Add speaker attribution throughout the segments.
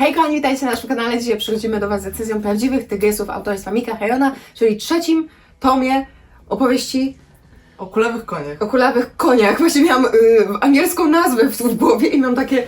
Speaker 1: Hej kochani, witajcie na naszym kanale. Dzisiaj przychodzimy do Was z decyzją prawdziwych tygrysów autorstwa Mika Herona, czyli trzecim tomie opowieści
Speaker 2: O kulawych koniach.
Speaker 1: o kulawych koniach. Właśnie miałam y, angielską nazwę w, w głowie i mam takie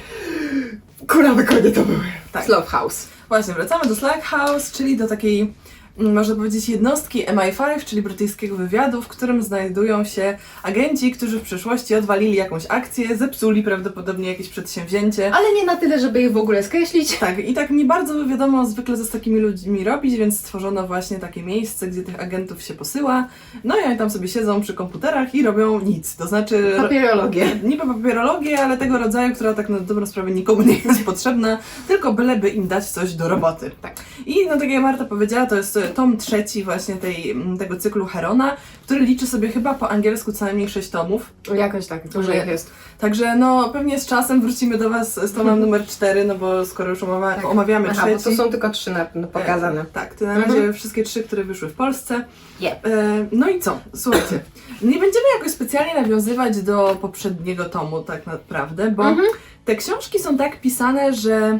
Speaker 1: kulawe konie to były.
Speaker 2: Tak.
Speaker 1: Love House.
Speaker 2: Właśnie, wracamy do Slack House, czyli do takiej, można powiedzieć, jednostki MI5, czyli brytyjskiego wywiadu, w którym znajdują się agenci, którzy w przeszłości odwalili jakąś akcję, zepsuli prawdopodobnie jakieś przedsięwzięcie.
Speaker 1: Ale nie na tyle, żeby ich w ogóle skreślić.
Speaker 2: Tak, i tak nie bardzo wiadomo zwykle co z takimi ludźmi robić, więc stworzono właśnie takie miejsce, gdzie tych agentów się posyła. No i oni tam sobie siedzą przy komputerach i robią nic. To znaczy.
Speaker 1: Papierologię.
Speaker 2: Niby papierologię, ale tego rodzaju, która tak na dobrą sprawę nikomu nie jest potrzebna, tylko byleby im dać coś do roboty.
Speaker 1: Tak.
Speaker 2: I no tak jak Marta powiedziała, to jest tom trzeci właśnie tej, m, tego cyklu Herona, który liczy sobie chyba po angielsku co najmniej sześć tomów.
Speaker 1: Jakoś tak, dużo ich jest.
Speaker 2: Także no pewnie z czasem wrócimy do Was z tomem numer cztery, no bo skoro już omawia,
Speaker 1: Tak.
Speaker 2: omawiamy
Speaker 1: Aha, bo
Speaker 2: trzeci.
Speaker 1: to są tylko trzy na, no, pokazane.
Speaker 2: E, tak, to na razie
Speaker 1: Mhm.
Speaker 2: wszystkie trzy, które wyszły w Polsce.
Speaker 1: Yep.
Speaker 2: E, no i co? Słuchajcie, nie będziemy jakoś specjalnie nawiązywać do poprzedniego tomu tak naprawdę, bo
Speaker 1: Mhm.
Speaker 2: te książki są tak pisane, że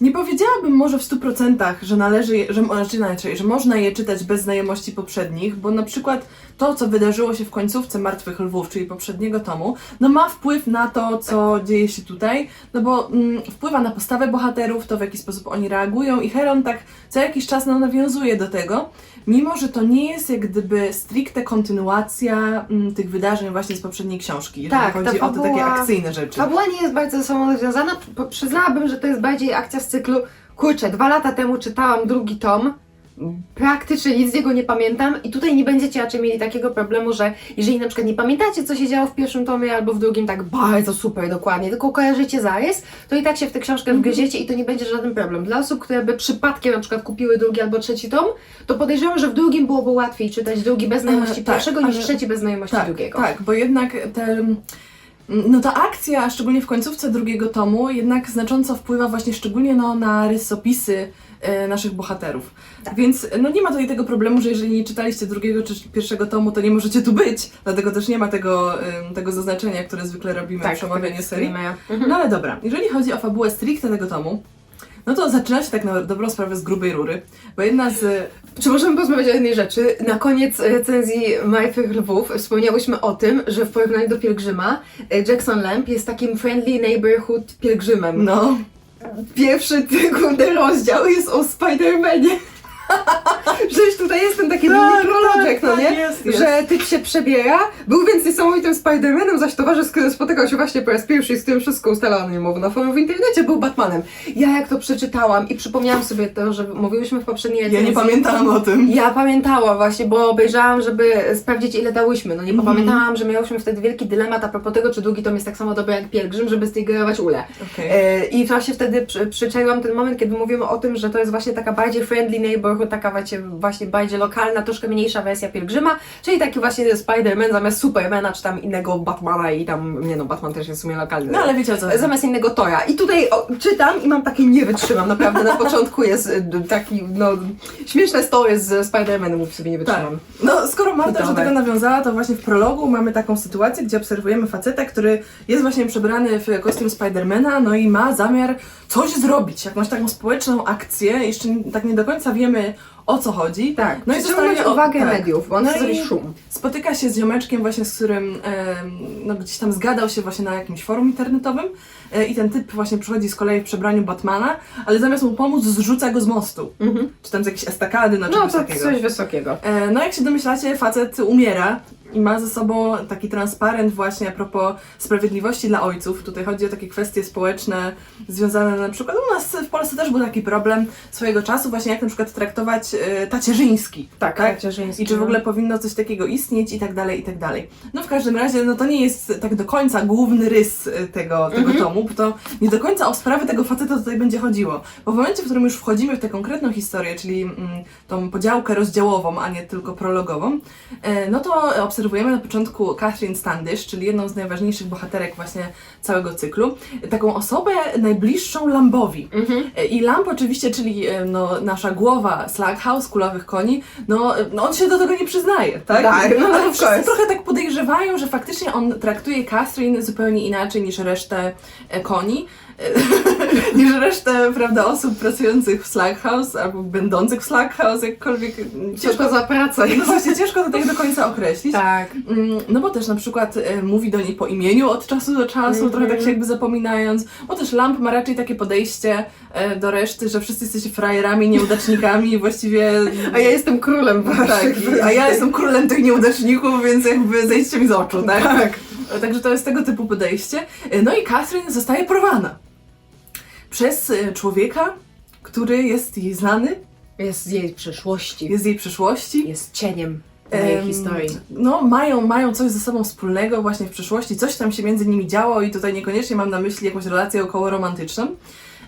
Speaker 2: nie powiedziałabym może w 100%, że należy, je- że, znaczy inaczej, że można je czytać bez znajomości poprzednich, bo na przykład to, co wydarzyło się w końcówce Martwych Lwów, czyli poprzedniego tomu, no ma wpływ na to, co dzieje się tutaj, no bo mm, wpływa na postawę bohaterów, to w jaki sposób oni reagują i Heron tak co jakiś czas no, nawiązuje do tego, mimo że to nie jest jak gdyby stricte kontynuacja mm, tych wydarzeń właśnie z poprzedniej książki, jeżeli
Speaker 1: Tak, ta
Speaker 2: chodzi o te takie
Speaker 1: fabuła-
Speaker 2: akcyjne rzeczy.
Speaker 1: Fabuła nie jest bardzo ze sobą związana. Przyznałabym, że to jest bardziej akcja z cyklu. Kurczę, dwa lata temu czytałam drugi tom. Praktycznie nic z niego nie pamiętam i tutaj nie będziecie raczej mieli takiego problemu, że jeżeli na przykład nie pamiętacie, co się działo w pierwszym tomie albo w drugim tak bardzo super dokładnie, tylko kojarzycie zarys, to i tak się w tę książkę
Speaker 2: Mhm.
Speaker 1: wgryziecie i to nie będzie żaden problem. Dla osób, które by przypadkiem na przykład kupiły drugi albo trzeci tom, to podejrzewam, że w drugim byłoby łatwiej czytać drugi bez znajomości
Speaker 2: E, tak,
Speaker 1: pierwszego niż
Speaker 2: ale-
Speaker 1: trzeci bez znajomości
Speaker 2: tak,
Speaker 1: drugiego.
Speaker 2: Tak, bo jednak te, no ta akcja, szczególnie w końcówce drugiego tomu, jednak znacząco wpływa właśnie szczególnie no, na rysopisy e, naszych bohaterów.
Speaker 1: Tak.
Speaker 2: Więc no nie ma tutaj tego problemu, że jeżeli nie czytaliście drugiego czy pierwszego tomu, to nie możecie tu być. Dlatego też nie ma tego, tego zaznaczenia, które zwykle robimy
Speaker 1: Tak,
Speaker 2: przy omawianiu serii.
Speaker 1: Mhm.
Speaker 2: No ale dobra, jeżeli chodzi o fabułę stricte tego tomu, no to zaczyna się tak na dobrą sprawę z grubej rury, bo jedna z
Speaker 1: Czy możemy porozmawiać o jednej rzeczy? Na koniec recenzji Martwych Lwów wspomniałyśmy o tym, że w porównaniu do Pielgrzyma e, Jackson Lamb jest takim friendly neighborhood pielgrzymem.
Speaker 2: no
Speaker 1: Pierwszy tygodny rozdział jest o Spider-Manie. Żeś tutaj jest ten taki
Speaker 2: Tak,
Speaker 1: mini prolożek,
Speaker 2: tak,
Speaker 1: no
Speaker 2: tak,
Speaker 1: nie?
Speaker 2: jest, jest.
Speaker 1: Że typ się przebiera, był więc niesamowitym Spider-Manem, zaś towarzysz, z którym spotykał się właśnie po raz pierwszy i z którym wszystko ustalano, nie mowa na forum w internecie, był Batmanem. Ja jak to przeczytałam i przypomniałam sobie to, że mówiłyśmy w poprzedniej
Speaker 2: ja
Speaker 1: recenzji.
Speaker 2: nie pamiętałam o tym.
Speaker 1: Ja pamiętałam właśnie, bo obejrzałam, żeby sprawdzić ile dałyśmy. No nie
Speaker 2: Mhm.
Speaker 1: pamiętałam, że miałyśmy wtedy wielki dylemat a propos tego, czy drugi tom jest tak samo dobry jak Pielgrzym, żeby stygerować Ulę.
Speaker 2: Okej.
Speaker 1: E, I właśnie wtedy przy, przyczaiłam ten moment, kiedy mówimy o tym, że to jest właśnie taka bardziej friendly neighborhood, taka właśnie, bardziej lokalna, troszkę mniejsza wersja Pielgrzyma, czyli taki właśnie Spider-Man zamiast Supermana, czy tam innego Batmana i tam, nie no, Batman też jest w sumie lokalny.
Speaker 2: No ale wiecie o co.
Speaker 1: Zamiast innego Tora. I tutaj o, czytam i mam takie nie wytrzymam, naprawdę. Na początku jest y, taki, no, śmieszne story z Spider-Manem, mów sobie nie
Speaker 2: Tak.
Speaker 1: wytrzymam.
Speaker 2: No, skoro Marta już do tego nawiązała, to właśnie w prologu mamy taką sytuację, gdzie obserwujemy faceta, który jest właśnie przebrany w kostium Spidermana, no i ma zamiar coś zrobić, jakąś taką społeczną akcję. Jeszcze tak nie do końca wiemy o co chodzi.
Speaker 1: Tak,
Speaker 2: No i o-
Speaker 1: uwagę
Speaker 2: tak.
Speaker 1: mediów, bo on
Speaker 2: No
Speaker 1: chce
Speaker 2: i-
Speaker 1: zrobić szum.
Speaker 2: Spotyka się z ziomeczkiem właśnie, z którym em, no, gdzieś tam zgadał się właśnie na jakimś forum internetowym e, i ten typ właśnie przychodzi z kolei w przebraniu Batmana, ale zamiast mu pomóc zrzuca go z mostu.
Speaker 1: Mhm.
Speaker 2: Czy tam z jakiejś estakady, no,
Speaker 1: No
Speaker 2: czegoś
Speaker 1: to
Speaker 2: takiego.
Speaker 1: coś wysokiego.
Speaker 2: E, No jak się domyślacie, facet umiera i ma ze sobą taki transparent właśnie a propos sprawiedliwości dla ojców. Tutaj chodzi o takie kwestie społeczne związane na przykład, u nas w Polsce też był taki problem swojego czasu, właśnie jak na przykład traktować e, tacierzyński.
Speaker 1: Tak,
Speaker 2: tak?
Speaker 1: macierzyński,
Speaker 2: I czy w
Speaker 1: no.
Speaker 2: ogóle powinno coś takiego istnieć i tak dalej, i tak dalej. No w każdym razie, no to nie jest tak do końca główny rys e, tego, tego
Speaker 1: Mhm.
Speaker 2: tomu, bo to nie do końca o sprawę tego faceta tutaj będzie chodziło. Bo w momencie, w którym już wchodzimy w tę konkretną historię, czyli mm, tą podziałkę rozdziałową, a nie tylko prologową, e, no to obserwujemy na początku Catherine Standish, czyli jedną z najważniejszych bohaterek właśnie całego cyklu, taką osobę najbliższą Lambowi.
Speaker 1: Mhm.
Speaker 2: I Lamp oczywiście, czyli e, no, nasza głowa Slughouse, kulawych koni, no, no on się do tego nie przyznaje, tak?
Speaker 1: Tak, no,
Speaker 2: Ale
Speaker 1: of
Speaker 2: wszyscy
Speaker 1: course.
Speaker 2: trochę tak podejrzewają, że faktycznie on traktuje Catherine zupełnie inaczej niż resztę e, koni. niż resztę, prawda, osób pracujących w Slack House albo będących w Slack House, jakkolwiek mm,
Speaker 1: Ciężko za pracę.
Speaker 2: No właśnie, ciężko to tak do końca określić.
Speaker 1: Tak.
Speaker 2: Mm, No bo też na przykład e, mówi do niej po imieniu od czasu do czasu,
Speaker 1: Mhm.
Speaker 2: trochę tak się jakby zapominając, bo też Lamp ma raczej takie podejście e, do reszty, że wszyscy jesteście frajerami, nieudacznikami i właściwie...
Speaker 1: A ja jestem królem
Speaker 2: Tak,
Speaker 1: waszych.
Speaker 2: a ja jestem królem tych nieudaczników, więc jakby zejdźcie mi z oczu, tak?
Speaker 1: Tak.
Speaker 2: Także to jest tego typu podejście. E, No i Catherine zostaje porwana przez e, człowieka, który jest jej znany,
Speaker 1: Jest z jej przyszłości.
Speaker 2: jest z jej przyszłości.
Speaker 1: Jest cieniem mojej
Speaker 2: Em,
Speaker 1: historii.
Speaker 2: No, mają, mają coś ze sobą wspólnego właśnie w przyszłości, coś tam się między nimi działo i tutaj niekoniecznie mam na myśli jakąś relację około romantyczną.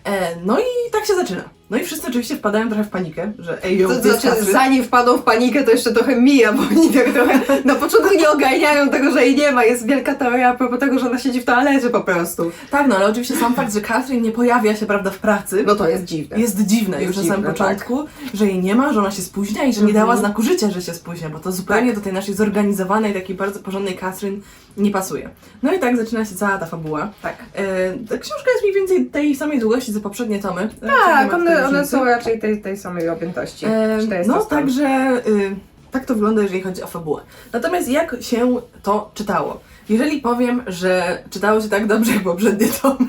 Speaker 2: E, no i tak się zaczyna. No i wszyscy oczywiście wpadają trochę w panikę, że ej, yo,
Speaker 1: To
Speaker 2: jest
Speaker 1: znaczy, zanim wpadną w panikę, to jeszcze trochę mija, bo oni tak trochę na początku nie ogarniają tego, że jej nie ma. Jest wielka teoria a propos tego, że ona siedzi w toalecie po prostu.
Speaker 2: Tak, no ale oczywiście sam fakt, że Catherine nie pojawia się, prawda, w pracy,
Speaker 1: No to jest dziwne.
Speaker 2: jest dziwne
Speaker 1: Jest
Speaker 2: już na samym
Speaker 1: tak.
Speaker 2: początku, że jej nie ma, że ona się spóźnia i że nie
Speaker 1: Mhm.
Speaker 2: dała znaku życia, że się spóźnia, bo to zupełnie
Speaker 1: Tak.
Speaker 2: do tej naszej zorganizowanej, takiej bardzo porządnej Catherine nie pasuje. No i tak zaczyna się cała ta fabuła.
Speaker 1: Tak.
Speaker 2: E, ta książka jest mniej więcej tej samej długości co poprzednie tomy. E,
Speaker 1: Tak,
Speaker 2: tutaj
Speaker 1: one, one są raczej tej, tej samej objętości.
Speaker 2: E,
Speaker 1: Czy to jest
Speaker 2: no
Speaker 1: to stan?
Speaker 2: także y, tak to wygląda, jeżeli chodzi o fabułę. Natomiast jak się to czytało? Jeżeli powiem, że czytało się tak dobrze jak poprzednie tomy,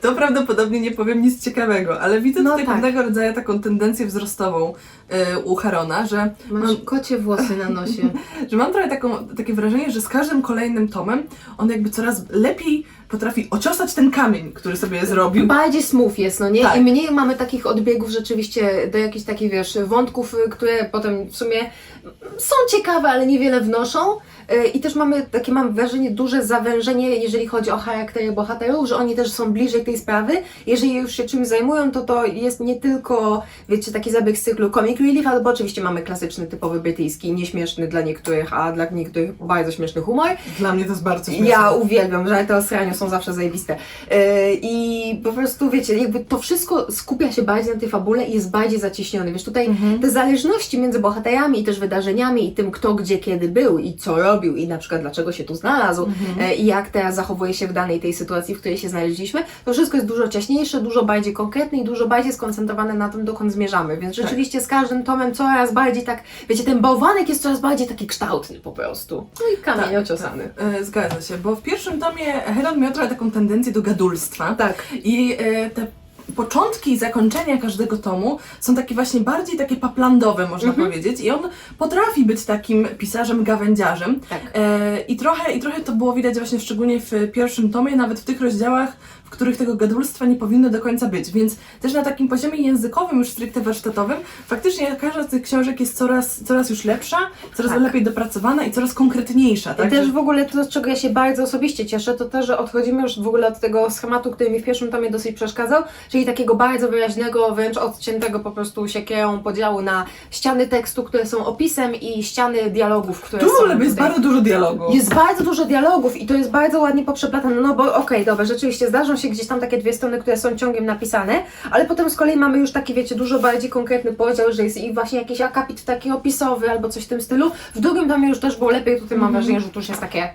Speaker 2: to prawdopodobnie nie powiem nic ciekawego, ale widzę
Speaker 1: No
Speaker 2: tutaj
Speaker 1: tak.
Speaker 2: pewnego rodzaju taką tendencję wzrostową y, u Harona, że
Speaker 1: Masz
Speaker 2: mam,
Speaker 1: kocie włosy na nosie.
Speaker 2: że mam trochę taką, takie wrażenie, że z każdym kolejnym tomem on jakby coraz lepiej potrafi ociosać ten kamień, który sobie zrobił.
Speaker 1: Bardziej smooth jest, no nie?
Speaker 2: Tak.
Speaker 1: I mniej mamy takich odbiegów rzeczywiście do jakichś takich, wiesz, wątków, y, które potem w sumie są ciekawe, ale niewiele wnoszą. Y, I też mamy takie, mam wrażenie, duże zawężenie, jeżeli chodzi o charaktery bohaterów, że oni też są bliżej tej sprawy. Jeżeli już się czymś zajmują, to to jest nie tylko, wiecie, taki zabieg z cyklu comic relief, albo oczywiście mamy klasyczny, typowy brytyjski, nieśmieszny dla niektórych, a dla niektórych bardzo śmieszny humor.
Speaker 2: Dla mnie to jest bardzo śmieszne.
Speaker 1: Ja uwielbiam, że te o sraniu są zawsze zajebiste. Yy, I po prostu, wiecie, jakby to wszystko skupia się bardziej na tej fabule i jest bardziej zacieśnione. Wiesz, tutaj
Speaker 2: Mhm.
Speaker 1: te zależności między bohaterami i też wydarzeniami i tym, kto gdzie kiedy był i co robił i na przykład dlaczego się tu znalazł
Speaker 2: Mhm.
Speaker 1: e, i jak teraz zachowuje się w danej tej sytuacji, w której się znaleźliśmy, to wszystko jest dużo ciaśniejsze, dużo bardziej konkretne i dużo bardziej skoncentrowane na tym, dokąd zmierzamy. Więc
Speaker 2: Tak.
Speaker 1: rzeczywiście z każdym tomem coraz bardziej tak, wiecie, ten bałwanek jest coraz bardziej taki kształtny po prostu. No i kamień
Speaker 2: Tak,
Speaker 1: ociosany.
Speaker 2: E, Zgadza się, bo w pierwszym tomie Heron miał trochę taką tendencję do gadulstwa
Speaker 1: Tak.
Speaker 2: i e, te początki i zakończenia każdego tomu są takie właśnie bardziej takie paplandowe, można
Speaker 1: Mhm.
Speaker 2: powiedzieć i on potrafi być takim pisarzem gawędziarzem
Speaker 1: Tak.
Speaker 2: e, i, trochę, i trochę to było widać właśnie szczególnie w pierwszym tomie, nawet w tych rozdziałach, których tego gadulstwa nie powinno do końca być, więc też na takim poziomie językowym, już stricte warsztatowym, faktycznie każda z tych książek jest coraz, coraz już lepsza, coraz
Speaker 1: Tak.
Speaker 2: lepiej dopracowana i coraz konkretniejsza, tak?
Speaker 1: I też w ogóle to, z czego ja się bardzo osobiście cieszę, to to, że odchodzimy już w ogóle od tego schematu, który mi w pierwszym tomie dosyć przeszkadzał, czyli takiego bardzo wyraźnego, wręcz odciętego po prostu siekierą podziału na ściany tekstu, które są opisem i ściany dialogów, które
Speaker 2: Dużo
Speaker 1: są
Speaker 2: lepiej, jest bardzo dużo dialogu.
Speaker 1: Jest bardzo dużo dialogów i to jest bardzo ładnie poprzeplatane, no bo okej, dobra, rzeczywiście zdarzą się gdzieś tam takie dwie strony, które są ciągiem napisane, ale potem z kolei mamy już taki, wiecie, dużo bardziej konkretny podział, że jest i właśnie jakiś akapit taki opisowy albo coś w tym stylu. W drugim tomie już też było lepiej, tutaj mam
Speaker 2: Mhm.
Speaker 1: wrażenie, że to już jest takie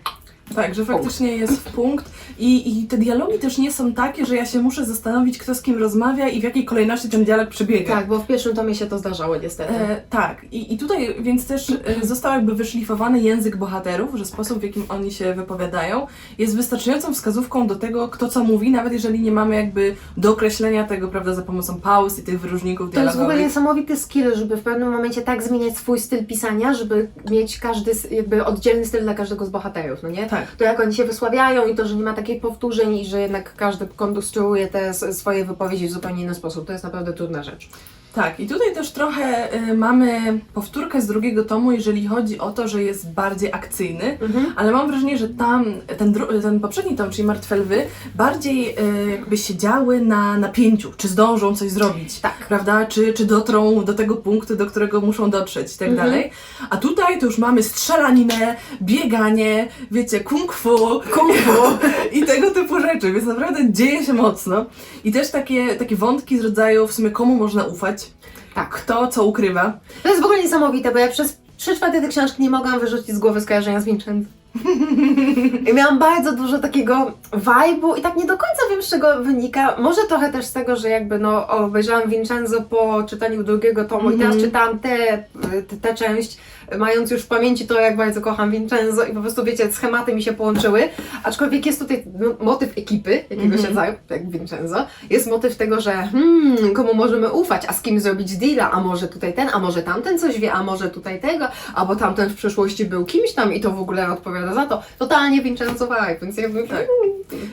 Speaker 2: Tak, że faktycznie jest w punkt I, i te dialogi też nie są takie, że ja się muszę zastanowić, kto z kim rozmawia i w jakiej kolejności ten dialog przebiega.
Speaker 1: Tak, bo w pierwszym tomie się to zdarzało niestety.
Speaker 2: E, tak, I, i tutaj więc też e, został jakby wyszlifowany język bohaterów, że sposób w jakim oni się wypowiadają jest wystarczającą wskazówką do tego, kto co mówi, nawet jeżeli nie mamy jakby dookreślenia tego, prawda, za pomocą pauz i tych wyróżników
Speaker 1: to jest w ogóle
Speaker 2: dialogowych.
Speaker 1: niesamowity skill, żeby w pewnym momencie tak zmieniać swój styl pisania, żeby mieć każdy s- jakby oddzielny styl dla każdego z bohaterów, no nie?
Speaker 2: Tak.
Speaker 1: To jak oni się wysławiają i to, że nie ma takich powtórzeń i że jednak każdy konstruuje te swoje wypowiedzi w zupełnie inny sposób, to jest naprawdę trudna rzecz.
Speaker 2: Tak, i tutaj też trochę y, mamy powtórkę z drugiego tomu, jeżeli chodzi o to, że jest bardziej akcyjny, ale mam wrażenie, że tam ten, ten poprzedni tom, czyli Martwe Lwy, bardziej y, jakby siedziały na napięciu, czy zdążą coś zrobić,
Speaker 1: Tak.
Speaker 2: prawda, czy, czy dotrą do tego punktu, do którego muszą dotrzeć i tak
Speaker 1: Mhm.
Speaker 2: dalej. A tutaj to już mamy strzelaninę, bieganie, wiecie, kung fu,
Speaker 1: Kung fu.
Speaker 2: i tego typu rzeczy, więc naprawdę dzieje się mocno. I też takie, takie wątki z rodzaju w sumie komu można ufać,
Speaker 1: Tak.
Speaker 2: kto co ukrywa.
Speaker 1: To jest w ogóle niesamowite, bo ja przez trzy czwarte tej książki nie mogłam wyrzucić z głowy skojarzenia z Vincent. I miałam bardzo dużo takiego vibe'u i tak nie do końca wiem z czego wynika. Może trochę też z tego, że jakby no obejrzałam Vincenzo po czytaniu drugiego tomu i teraz
Speaker 2: Mhm.
Speaker 1: czytałam tę te, tę część, mając już w pamięci to, jak bardzo kocham Vincenzo i po prostu wiecie, schematy mi się połączyły. Aczkolwiek jest tutaj no, motyw ekipy, jakiego
Speaker 2: Mhm.
Speaker 1: się zajął, jak Vincenzo. Jest motyw tego, że hmm, komu możemy ufać, a z kim zrobić deala, a może tutaj ten, a może tamten coś wie, a może tutaj tego, albo tamten w przeszłości był kimś tam i to w ogóle odpowiada za to. Totalnie Vincenzo vibe, więc jakby...
Speaker 2: Tak.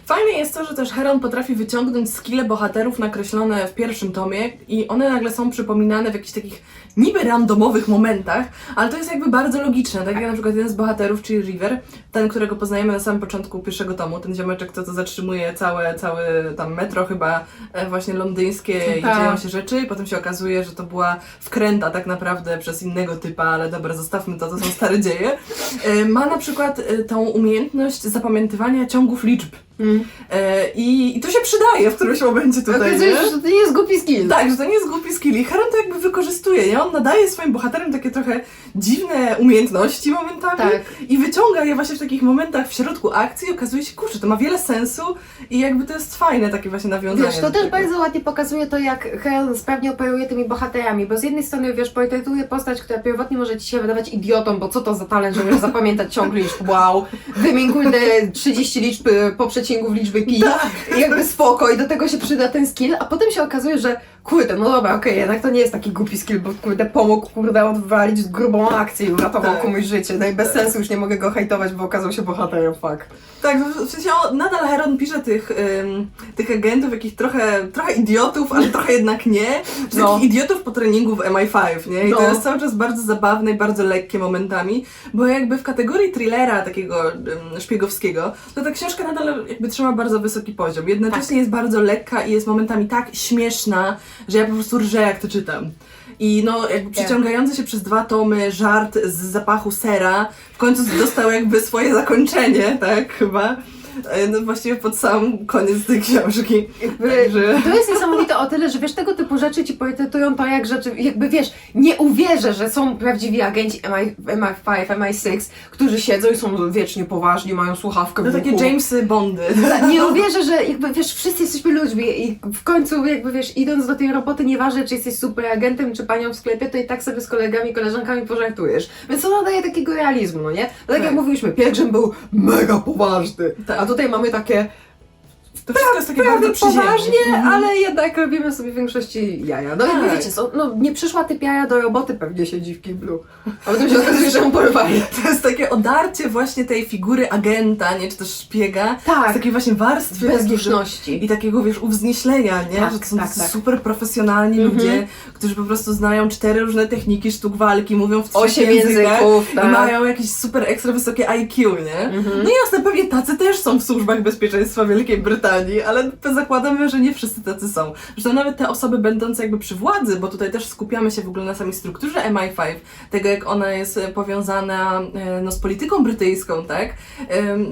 Speaker 2: Fajne jest to, że też Heron potrafi wyciągnąć skille bohaterów nakreślone w pierwszym tomie i one nagle są przypominane w jakichś takich niby randomowych momentach, ale to jest jakby bardzo logiczne. Tak jak na przykład jeden z bohaterów, czyli River, ten, którego poznajemy na samym początku pierwszego tomu, ten ziomeczek, co to zatrzymuje całe, całe tam metro chyba e, właśnie londyńskie i
Speaker 1: Tak.
Speaker 2: dzieją się rzeczy i potem się okazuje, że to była wkręta tak naprawdę przez innego typa, ale dobra, zostawmy to, to są stare dzieje. E, Ma na przykład e, tą umiejętność zapamiętywania ciągów liczb.
Speaker 1: Mm.
Speaker 2: E, i, I to się przydaje w którymś momencie tutaj,
Speaker 1: Okazuje się, że to nie jest głupi skill.
Speaker 2: Tak, że to nie jest głupi skill i Heron to jakby wykorzystuje, nie? On nadaje swoim bohaterom takie trochę dziwne umiejętności momentami
Speaker 1: Tak.
Speaker 2: i wyciąga je właśnie w takich momentach w środku akcji i okazuje się, kurczę, to ma wiele sensu i jakby to jest fajne takie właśnie nawiązanie.
Speaker 1: Wiesz, to też
Speaker 2: tego.
Speaker 1: bardzo ładnie pokazuje to, jak Helen sprawnie operuje tymi bohaterami, bo z jednej strony, wiesz, portretuje postać, która pierwotnie może ci się wydawać idiotą, bo co to za talent, żeby zapamiętać ciąg liczb, wow, wymień kurde 30 liczb y, po przecinku w liczby pi, i jakby spoko, i do tego się przyda ten skill, a potem się okazuje, że kurde, no dobra, okej, jednak to nie jest taki głupi skill, bo kurde pomógł, kurde, odwalić grubą akcję i uratował
Speaker 2: Tak.
Speaker 1: komuś życie, no i bez sensu już nie mogę go hejtować, bo okazał się bohaterem, fuck.
Speaker 2: Tak, w sensie on, nadal Heron pisze tych, ym, tych agentów, jakich trochę, trochę idiotów, ale trochę jednak nie. Czy
Speaker 1: No.
Speaker 2: Takich idiotów po treningu w MI5, nie? I to
Speaker 1: No.
Speaker 2: jest cały czas bardzo zabawne i bardzo lekkie momentami, bo jakby w kategorii thrillera takiego ym, szpiegowskiego, to ta książka nadal jakby trzyma bardzo wysoki poziom. Jednocześnie
Speaker 1: Tak.
Speaker 2: jest bardzo lekka i jest momentami tak śmieszna, że ja po prostu rżę jak to czytam. I no, jakby przeciągający się przez dwa tomy żart z zapachu sera w końcu dostał jakby swoje zakończenie, tak chyba. E, No właściwie pod sam koniec tej książki. Także-
Speaker 1: to jest niesamowite o tyle, że wiesz, tego typu rzeczy ci portretują to, jak rzeczy, jakby wiesz, nie uwierzę, że są prawdziwi agenci MI, MI5, MI6, którzy siedzą i są wiecznie poważni, mają słuchawkę w
Speaker 2: To takie
Speaker 1: uchu.
Speaker 2: Jamesy Bondy.
Speaker 1: Nie uwierzę, że jakby wiesz, wszyscy jesteśmy ludźmi i w końcu jakby wiesz, idąc do tej roboty, nieważne czy jesteś super agentem, czy panią w sklepie, to i tak sobie z kolegami, koleżankami pożartujesz. Więc to nadaje takiego realizmu, no nie? No tak, jak
Speaker 2: Tak.
Speaker 1: mówiliśmy, pielgrzym był mega poważny,
Speaker 2: Tak.
Speaker 1: Tutaj mamy takie
Speaker 2: To wszystko jest takie
Speaker 1: prawie
Speaker 2: bardzo przyziemne.
Speaker 1: poważnie,
Speaker 2: Mhm.
Speaker 1: ale jednak robimy sobie w większości jaja. No jakby
Speaker 2: Tak.
Speaker 1: wiecie, są, no nie przyszła typ jaja do roboty, pewnie siedzi w kiblu. A potem się okazuje, że ją porwali.
Speaker 2: To jest takie odarcie właśnie tej figury agenta, nie, czy też szpiega, z
Speaker 1: Tak,
Speaker 2: takiej właśnie warstwy
Speaker 1: bezduszności.
Speaker 2: i takiego, wiesz, uwznieślenia, nie?
Speaker 1: Tak,
Speaker 2: że to są
Speaker 1: tak, tak.
Speaker 2: super profesjonalni
Speaker 1: Mhm.
Speaker 2: ludzie, którzy po prostu znają cztery różne techniki sztuk walki, mówią w trzech
Speaker 1: Osiem
Speaker 2: językach
Speaker 1: języków,
Speaker 2: i
Speaker 1: tak.
Speaker 2: mają jakieś super ekstra wysokie IQ, nie?
Speaker 1: Mhm.
Speaker 2: No i jasne, pewnie tacy też są w służbach bezpieczeństwa Wielkiej Brytanii, ale zakładamy, że nie wszyscy tacy są. Zresztą nawet te osoby będące jakby przy władzy, bo tutaj też skupiamy się w ogóle na samej strukturze MI5, tego jak ona jest e, powiązana e, no, z polityką brytyjską, tak?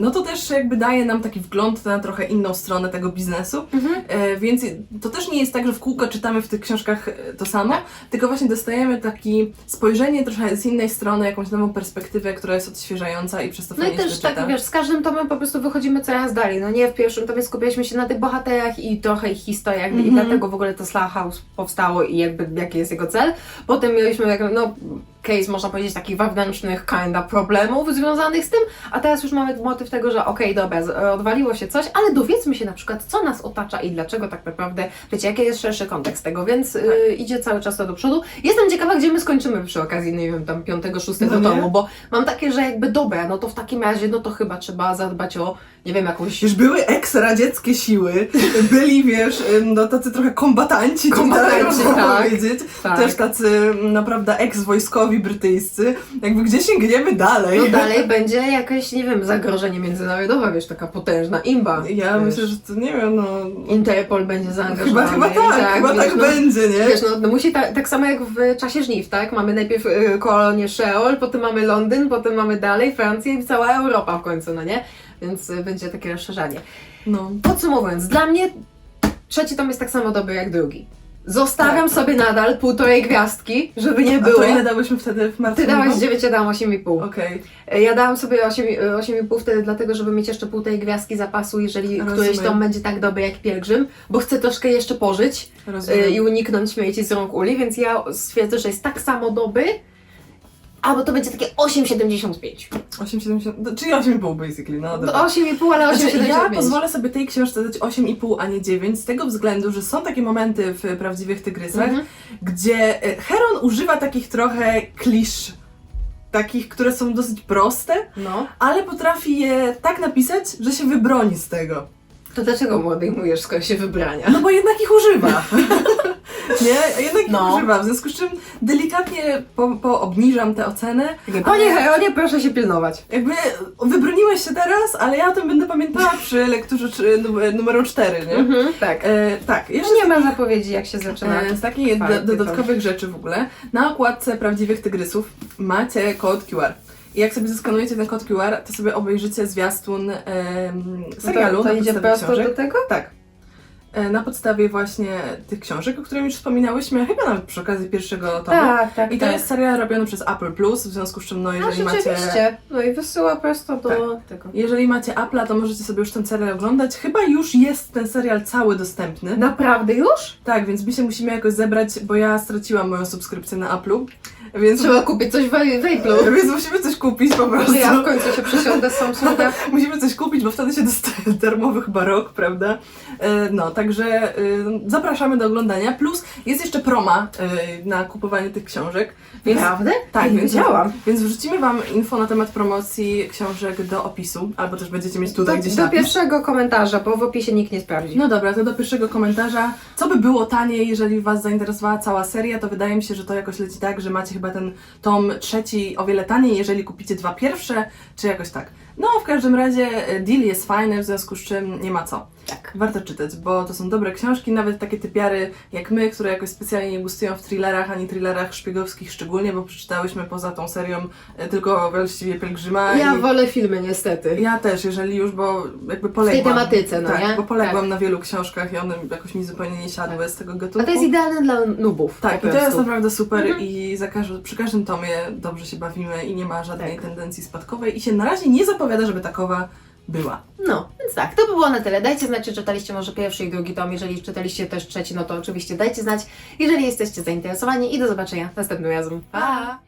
Speaker 2: No to też jakby daje nam taki wgląd na trochę inną stronę tego biznesu.
Speaker 1: Mhm.
Speaker 2: E, Więc to też nie jest tak, że w kółko czytamy w tych książkach to samo, tylko właśnie dostajemy takie spojrzenie trochę z innej strony, jakąś nową perspektywę, która jest odświeżająca i przez to
Speaker 1: No i też tak, wiesz, z każdym tomem po prostu wychodzimy coraz dalej. No nie w pierwszym tomie skupialiśmy się na tych bohaterach i trochę ich historiach i
Speaker 2: Mhm.
Speaker 1: dlatego w ogóle to Slough House powstało i jakby jaki jest jego cel. Potem mieliśmy no case, można powiedzieć, takich wewnętrznych kinda problemów związanych z tym, a teraz już mamy motyw tego, że okej, dobra, z- odwaliło się coś, ale dowiedzmy się na przykład, co nas otacza i dlaczego tak naprawdę, wiecie, jaki jest szerszy kontekst tego, więc
Speaker 2: Tak.
Speaker 1: y, idzie cały czas to do przodu. Jestem ciekawa, gdzie my skończymy przy okazji, nie wiem, tam piątego, szóstego
Speaker 2: No
Speaker 1: tomu, bo mam takie, że jakby dobra, no to w takim razie, no to chyba trzeba zadbać o, nie wiem, jakąś
Speaker 2: Już były eks-radzieckie siły, byli, wiesz, no tacy trochę kombatanci,
Speaker 1: Kombatanci,
Speaker 2: tutaj, można
Speaker 1: tak.
Speaker 2: powiedzieć.
Speaker 1: Tak.
Speaker 2: Też tacy naprawdę eks-wojskowi brytyjscy. Jakby gdzie sięgniemy dalej?
Speaker 1: No dalej będzie jakieś, nie wiem, zagrożenie międzynarodowe, wiesz, taka potężna imba.
Speaker 2: Ja
Speaker 1: wiesz.
Speaker 2: myślę, że to nie wiem, no...
Speaker 1: Interpol będzie
Speaker 2: Chyba,
Speaker 1: zaangażowany.
Speaker 2: chyba tak, chyba
Speaker 1: wiesz,
Speaker 2: tak
Speaker 1: no,
Speaker 2: będzie, nie?
Speaker 1: Wiesz, no, no musi ta, tak samo jak w czasie żniw, tak? Mamy najpierw y, kolonię Sheol, potem mamy Londyn, potem mamy dalej Francję i cała Europa w końcu, no nie? Więc y, będzie takie rozszerzanie.
Speaker 2: No.
Speaker 1: Podsumowując, dla mnie trzeci tom jest tak samo dobry jak drugi. Zostawiam sobie nadal półtorej gwiazdki, żeby nie
Speaker 2: A
Speaker 1: było.
Speaker 2: to ile dałyśmy wtedy w marcu?
Speaker 1: Ty dałaś 9, ja dałam 8,5.
Speaker 2: Okej.
Speaker 1: Ja dałam sobie 8, e, 8,5 wtedy dlatego, żeby mieć jeszcze półtorej gwiazdki zapasu, jeżeli
Speaker 2: Rozumiem.
Speaker 1: któryś tom będzie tak dobry jak Pielgrzym, bo chcę troszkę jeszcze pożyć
Speaker 2: rozumiem.
Speaker 1: e, i uniknąć śmieci z rąk Uli, więc ja stwierdzę, że jest tak samo dobry, albo to będzie takie 8,75.
Speaker 2: 8,70, czyli 8,5 basically, no dobra.
Speaker 1: 8,5, ale 8,75.
Speaker 2: Znaczy, ja pozwolę sobie tej książce dać 8,5, a nie 9, z tego względu, że są takie momenty w Prawdziwych Tygrysach,
Speaker 1: Mhm.
Speaker 2: gdzie e, Heron używa takich trochę klisz, takich, które są dosyć proste,
Speaker 1: No,
Speaker 2: ale potrafi je tak napisać, że się wybroni z tego.
Speaker 1: to dlaczego mu odejmujesz skoro się wybrania?
Speaker 2: No bo jednak ich używa. nie? Jednak
Speaker 1: No.
Speaker 2: ich używa, w związku z czym delikatnie po, po obniżam tę ocenę.
Speaker 1: Panie Heronie, proszę się pilnować.
Speaker 2: Jakby wybroniłeś się teraz, ale ja o tym będę pamiętała przy lekturze czy, numer, numeru 4, nie?
Speaker 1: Mhm, tak.
Speaker 2: E, tak, jeszcze
Speaker 1: No nie ma zapowiedzi, jak się zaczyna.
Speaker 2: E, Z takich do, dodatkowych rzeczy w ogóle, na okładce Prawdziwych Tygrysów macie kod QR. I jak sobie zeskanujecie ten kod QR, to sobie obejrzycie zwiastun em, serialu
Speaker 1: to, to idzie prosto do tego?
Speaker 2: Tak. E, Na podstawie właśnie tych książek, o których już wspominałyśmy, chyba nawet przy okazji pierwszego tomu.
Speaker 1: Tak, tak,
Speaker 2: I to
Speaker 1: tak.
Speaker 2: jest serial robiony przez Apple Plus, w związku z czym, no
Speaker 1: A
Speaker 2: jeżeli macie.
Speaker 1: rzeczywiście. No i wysyła prosto do
Speaker 2: Tak.
Speaker 1: tego.
Speaker 2: Jeżeli macie Apple'a, to możecie sobie już ten serial oglądać. Chyba już jest ten serial cały dostępny.
Speaker 1: Naprawdę już?
Speaker 2: Tak, więc my się musimy jakoś zebrać, bo ja straciłam moją subskrypcję na Apple'u. Więc,
Speaker 1: Trzeba kupić coś w Wejplu.
Speaker 2: więc musimy coś kupić po prostu.
Speaker 1: Ja w końcu się przesiądę z Samsunga.
Speaker 2: Musimy coś kupić, bo wtedy się dostaje darmowy chyba rok, prawda? E, No, także e, zapraszamy do oglądania. Plus jest jeszcze proma e, na kupowanie tych książek. Więc,
Speaker 1: Prawda?
Speaker 2: tak,
Speaker 1: nie
Speaker 2: więc,
Speaker 1: wiedziałam.
Speaker 2: więc wrzucimy Wam info na temat promocji książek do opisu, albo też będziecie mieć tutaj
Speaker 1: do,
Speaker 2: gdzieś
Speaker 1: do
Speaker 2: napis.
Speaker 1: pierwszego komentarza, bo w opisie nikt nie sprawdzi.
Speaker 2: No dobra, to do pierwszego komentarza. Co by było taniej, jeżeli Was zainteresowała cała seria, to wydaje mi się, że to jakoś leci tak, że macie chyba ten tom trzeci o wiele taniej, jeżeli kupicie dwa pierwsze, czy jakoś tak. No, w każdym razie e, deal jest fajny, w związku z czym nie ma co.
Speaker 1: Tak.
Speaker 2: Warto czytać, bo to są dobre książki, nawet takie typiary jak my, które jakoś specjalnie nie gustują w thrillerach, ani thrillerach szpiegowskich szczególnie, bo przeczytałyśmy poza tą serią e, tylko właściwie Pielgrzyma.
Speaker 1: Ja
Speaker 2: i...
Speaker 1: wolę filmy niestety.
Speaker 2: Ja też, jeżeli już, bo jakby
Speaker 1: w
Speaker 2: poległam.
Speaker 1: tej tematyce, no
Speaker 2: tak,
Speaker 1: nie?
Speaker 2: bo poległam
Speaker 1: Tak.
Speaker 2: na wielu książkach i one jakoś mi zupełnie nie siadły z tego gatunku.
Speaker 1: A to jest idealne dla nubów.
Speaker 2: Tak, i to jest naprawdę super
Speaker 1: Mhm.
Speaker 2: i za każdy, przy każdym tomie dobrze się bawimy i nie ma żadnej
Speaker 1: Tak.
Speaker 2: tendencji spadkowej i się na razie nie zapowiada, żeby takowa była.
Speaker 1: No, więc tak, to by było na tyle. Dajcie znać, czy czytaliście może pierwszy i drugi tom. Jeżeli czytaliście też trzeci, no to oczywiście dajcie znać. Jeżeli jesteście zainteresowani i do zobaczenia następnym razem. Pa!